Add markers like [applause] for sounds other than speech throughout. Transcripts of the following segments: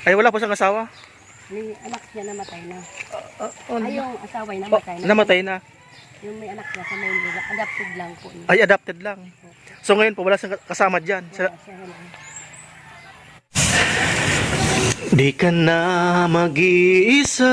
Ay, wala po siyang asawa? May anak niya namatay na. Ah, oh, Ay, yung asawa ay oh, namatay na. namatay na. Yung may anak niya sa Maynila, adopted lang po niya. Ay, adopted lang. So ngayon po, wala siyang kasama dyan. Sa, Wala siya lang. Di ka na mag-iisa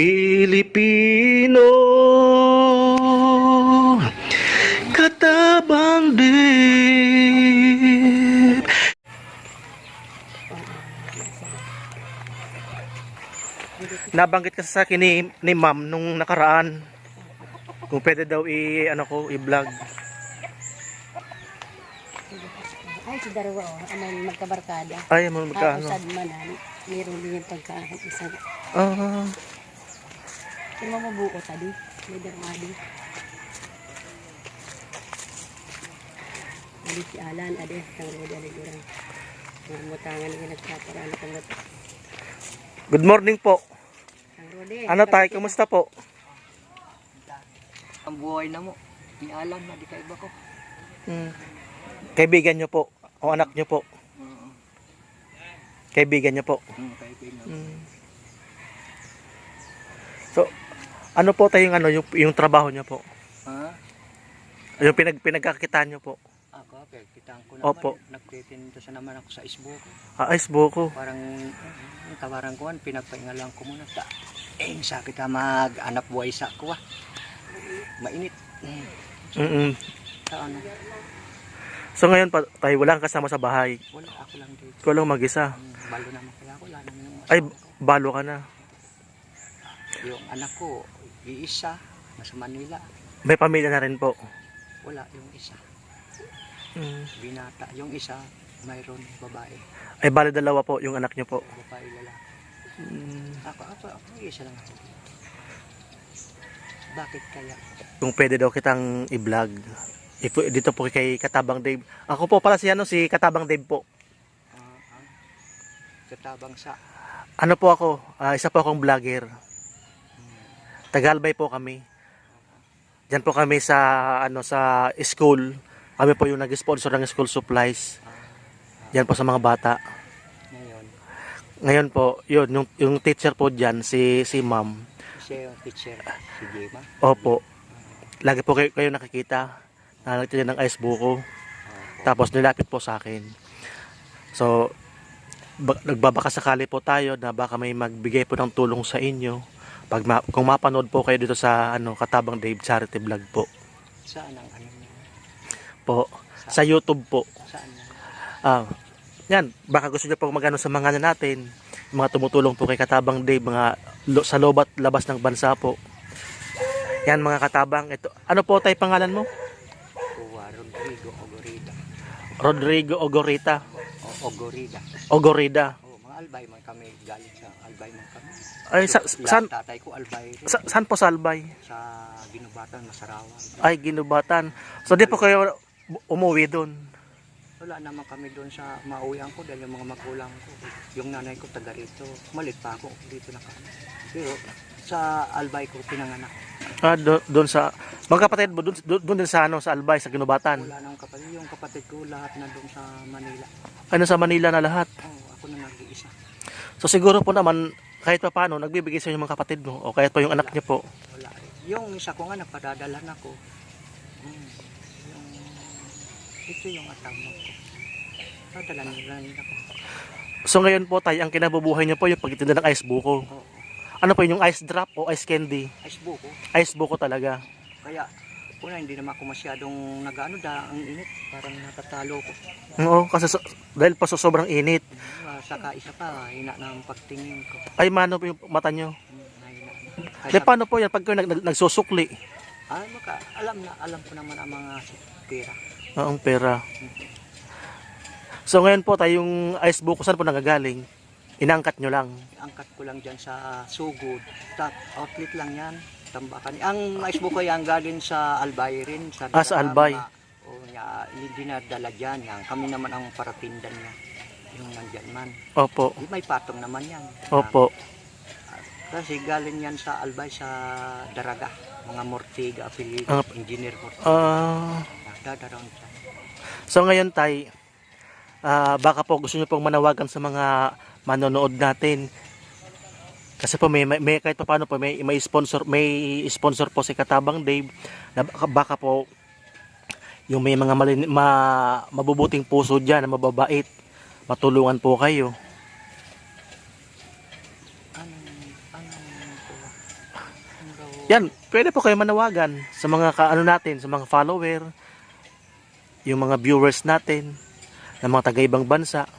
Pilipino Katabang dip Nabanggit kasi sa akin ni, ni ma'am nung nakaraan kung pwede daw i ano ko i-vlog. Ay, si Darwa, oh, ang magkabarkada. Ay, mo Ako magkano. sa manan, meron din yung pagkain. Isa, Ah, kung mabuo tadi, may darmadi. Adi si Alan, adi, ang rodi, adi, durang. Ang mutangan niya nagkaparaan kang rat. good morning po. Ang rodi. Ano tayo, kumusta po? ang buhay na mo. Ni Alan na di ka iba ko. Hmm. Kaibigan nyo po. O anak nyo po. Oo. Kaibigan nyo po. Mm, kaibigan. Hmm. So, ano po tayong ano, yung, yung trabaho nyo po? Ha? Yung pinag, pinagkakitaan nyo po? Ako, okay. Kitaan ko naman. Opo. Nagtitinda sa naman ako sa isbo ko. Ah, ice buko. Parang, yung tawaran ko, pinagpaingalan ko muna. Ta, eh, sakit ka mag-anap buhay sa ko ah. Mainit. Mm. Mm-mm. Sa ano? So ngayon pa, tayo wala kang kasama sa bahay. Wala ako lang dito. Ikaw lang mag-isa. Mm, Balo naman kaya ako. Wala naman yung Ay, balo ka na. Yung anak ko, iisa. Nasa Manila. May pamilya na rin po. Wala yung isa. Mm. Binata. Yung isa, mayroon babae. Ay, bali dalawa po yung anak nyo po. Babae lalaki. Mm. Ako, ako, ako, isa lang ako. Bakit kaya? Kung pwede daw kitang i-vlog. Ito, dito po kay Katabang Dave. Ako po pala si ano, si Katabang Dave po. Ah, ah, katabang sa Ano po ako? Ah, isa po akong vlogger. Tagalbay po kami. Diyan po kami sa ano sa school. Kami po yung nag-sponsor ng school supplies. Diyan po sa mga bata. ngayon. Ngayon po, yun, yung, yung teacher po diyan si si Ma'am. Siya yung teacher, si Jema. Opo. Lagi po kayo, kayo nakikita. Na nagtitin ng ice buko. Tapos nilapit po sa akin. So, ba- nagbabaka sakali po tayo na baka may magbigay po ng tulong sa inyo. Pag ma- kung mapanood po kayo dito sa ano Katabang Dave Charity Vlog po. Saan ang ano? Po. Sa YouTube po. Saan? Ah, yan, baka gusto niyo po magano sa mga ano natin, mga tumutulong po kay Katabang Dave, mga lo- sa lobat labas ng bansa po. Yan mga katabang, ito. Ano po tayo pangalan mo? Kuwa Rodrigo Ogorida. Rodrigo Ogorita. O Ogorida. Ogorida. Albay man kami galing sa albay man kami. Ay, sa, Lahat saan, tatay ko albay rin. sa, saan po sa Albay? sa Ginubatan, Masarawan. Ay, ginubatan. So, di po kayo umuwi doon. Wala naman kami doon sa mauwian ko dahil yung mga magulang ko. Yung nanay ko taga rito. Malit pa ako dito na kami. Pero sa albay ko pinanganak. Ah, do- doon sa, mga kapatid mo, doon, doon, din sa, ano, sa Albay, sa ginubatan. Wala nang kapatid. Yung kapatid ko lahat na doon sa Manila. Ano sa Manila na lahat. Oh, ako na nag-iisa. So, siguro po naman, kahit pa paano, nagbibigay sa inyo mga kapatid mo, o kahit pa yung anak niyo po. Wala. Yung isa ko nga napadadalan ako. Hmm. Yung, ito yung atama ko. Padalan nila ako. So, ngayon po tayo, ang kinabubuhay niyo po yung pagtitinda ng ice buko. Oo. Ano po yun, yung ice drop o ice candy? Ice buko. Ice buko talaga. Kaya, una hindi naman ako masyadong nag-ano da ang init. Parang natatalo ko. Oo, kasi so, dahil pa sa sobrang init. Saka isa pa, hina ng pagtingin ko. Ay, mano po yung mata. Hmm, mahina. Kaya, paano po yan pag kayo nag, nag, nagsusukli? ah, maka, alam na, alam ko naman ang mga pera. Oo, ang pera. So, ngayon po tayong ice buko, saan po nagagaling? Inangkat nyo lang. Angkat ko lang dyan sa sugod. Tap, outlet lang yan. Tambakan. Ang ice buko yan galing sa Albay rin. Sa Ah, sa Albay. O niya, hindi dinadala dyan. Yan. Kami naman ang paratindan niya. Yung nandyan man. Opo. Di, May patong naman yan. Opo. Kasi galing yan sa Albay sa Daraga. Mga Mortiga, affiliate, Ah. engineer Mortiga. Ah, Dadaroon dyan. so ngayon tay, ah, baka po gusto nyo pong manawagan sa mga manonood natin. Kasi po may, may, may kahit pa paano po may, may sponsor may sponsor po si Katabang Dave na baka, baka po yung may mga malin, ma, mabubuting puso diyan na mababait matulungan po kayo. Yan, pwede po kayo manawagan sa mga kaano natin, sa mga follower, yung mga viewers natin, ng mga taga-ibang bansa.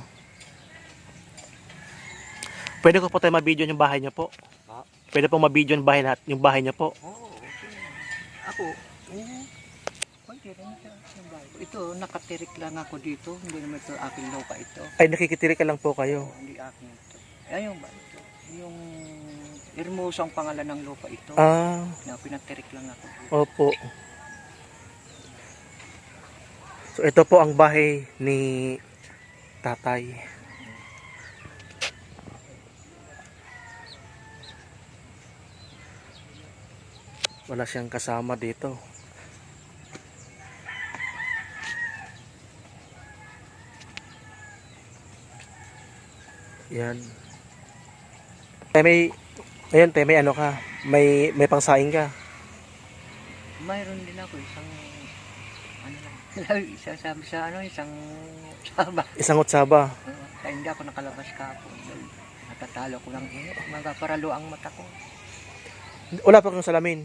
Pwede ko po tayo mabidyo yung bahay niyo po. Ah. Pwede po mabidyo yung bahay, nat yung bahay niyo po. Oo, okay. Ako, oo. Pwede rin siya sa bahay. Ito, nakatirik lang ako dito. Hindi naman ito aking lupa ito. Ay, nakikitiri ka lang po kayo. Hindi aking ito. Ayun ba ito? Yung Hermoso ang pangalan ng lupa ito. Ah, Na pinatirik lang ako dito. opo. So, ito po ang bahay ni tatay. Wala siyang kasama dito. Yan. Eh, may, ayun, te, may ano ka, may, may pangsaing ka. Mayroon din ako isang ano lang. [laughs] Isa sabi sa ano, isang saba. Isang utsaba. Uh, kaya hindi ako nakalabas kapon. Dahil natatalo ko ng init. Magaparalo ang mata ko. Wala pa kang salamin.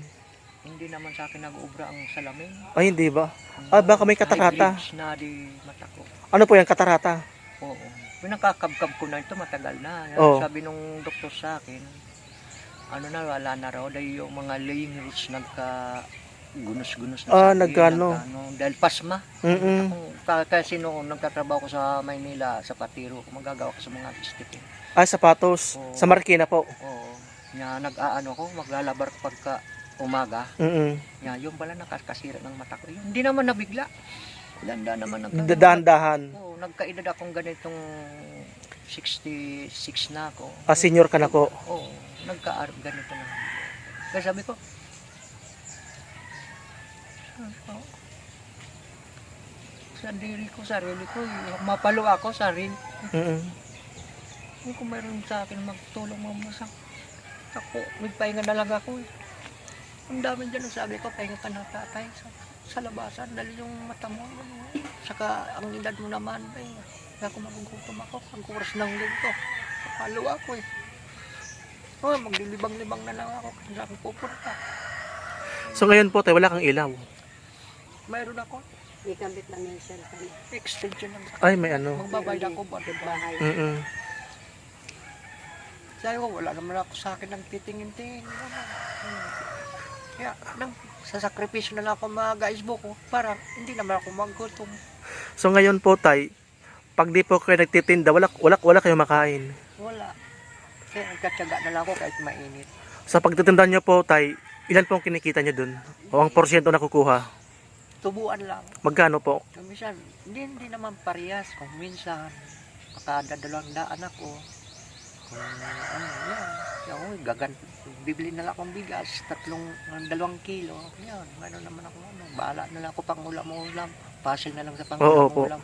Hindi naman sa akin nag-ubra ang salamin. Ay, hindi ba? Ah, baka may katarata. High na di mata ko. Ano po yan, katarata? Oo. Pinakakabkab ko na ito matagal na. Oo. Sabi nung doktor sa akin, ano na, wala na raw. Dahil yung mga laying roots nagka gunos-gunos na Ah, sabi, nagkano? nagkano. Dahil pasma. Mm-mm. Kung, ka- kasi noon nagtatrabaho ko sa Maynila, sa Patiro, magagawa ko sa mga stick. Ay, sapatos. Oo. Sa Marikina po. Oo. Nya nag-aano ko, maglalabar pagka umaga. Mm-mm. Nya yung pala nakakasira ng mata ko. Yun, Hindi naman nabigla. Danda naman nagka- Dahan-dahan. Oo, nagkaedad akong ganitong 66 na ako. Ah, senior ka na ko. Oo, nagka ganito na. Kaya sabi ko, "Ah, sarili ko, sarili ko, mapalo ako, sarili. Mm-mm. Hindi ko mayroon sa akin magtulong mamasak. Ako, nagpahinga na lang ako. Ang dami dyan sabi ko, pahinga ka na tatay sa, sa labasan dahil yung mata mo, ano, saka ang edad mo naman, eh, kaya ako magugutom ako, ang oras ng ganito. Kapalo ako eh. Oh, maglilibang-libang na lang ako kung saan pupunta. So, ngayon po, tayo, wala kang ilaw. Mayroon ako, Ikabit lang yung cellphone. extension ng Ay, may ano. Magbabayad ako ba? Diba? Bahay. Mm-mm. Sabi ko, wala naman ako sa akin ng titingin-tingin. Kaya, nang sasakripisyo na lang ako mga guys ko para hindi naman ako maggutom. So, ngayon po, tay, pag di po kayo nagtitinda, wala, wala, wala kayo makain. Wala. Kaya nagkatsaga na lang ako kahit mainit. Sa pagtitinda nyo po, tay, ilan po ang kinikita nyo dun? O ang porsyento na kukuha? Tubuan lang. Magkano po? Minsan, hindi, hindi naman parehas. Kung minsan, makadadalawang daan ako. Kung ano, uy, gagan. Bibili na lang akong bigas, tatlong, dalawang kilo. Yan, ano naman ako, ano, bahala na lang ako pang ulam-ulam. Puzzle na lang sa pang Oo po. ulam-ulam.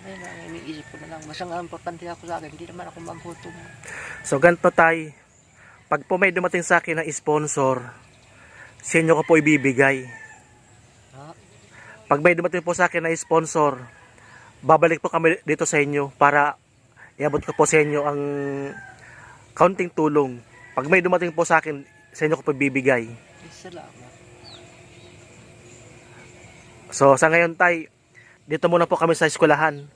Ayun, ang iniisip ko na lang. Basta ang importante ako sa akin, hindi naman ako maghutom. So, ganito, tay. Pag po may dumating sa akin ng sponsor, sa inyo ko po ibibigay. Ha? Pag may dumating po sa akin na sponsor, babalik po kami dito sa inyo para iabot ko po sa inyo ang kaunting tulong. Pag may dumating po sa akin, sa inyo ko po bibigay. Eh, Salamat. So sa ngayon tay, dito muna po kami sa eskwelahan.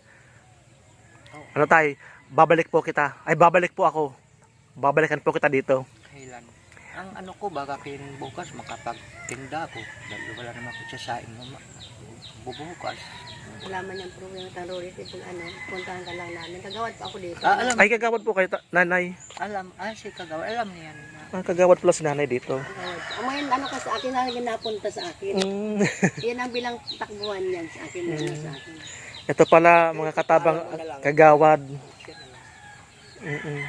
Ano tay, babalik po kita. Ay babalik po ako. Babalikan po kita dito. Kailan? Ang ano ko, baka kin bukas makapagtinda ako. Dahil wala naman ako sa saing mama. bubukas. Alaman niyang problema ng Rorit. Kung ano, puntahan ka lang namin. Kagawad pa ako dito. Ah, alam, Ay, kagawad po kayo, ta- nanay. alam, ah, si Kagawa, alam niya na. Ah, kagawad pala si nanay dito. Kagawad. Ang mga ano ka sa akin, na napunta sa akin. Mm. [laughs] Yan ang bilang takbuhan niyan sa akin. Ano sa akin. Ito pala, mga katabang kagawad. Mm-mm.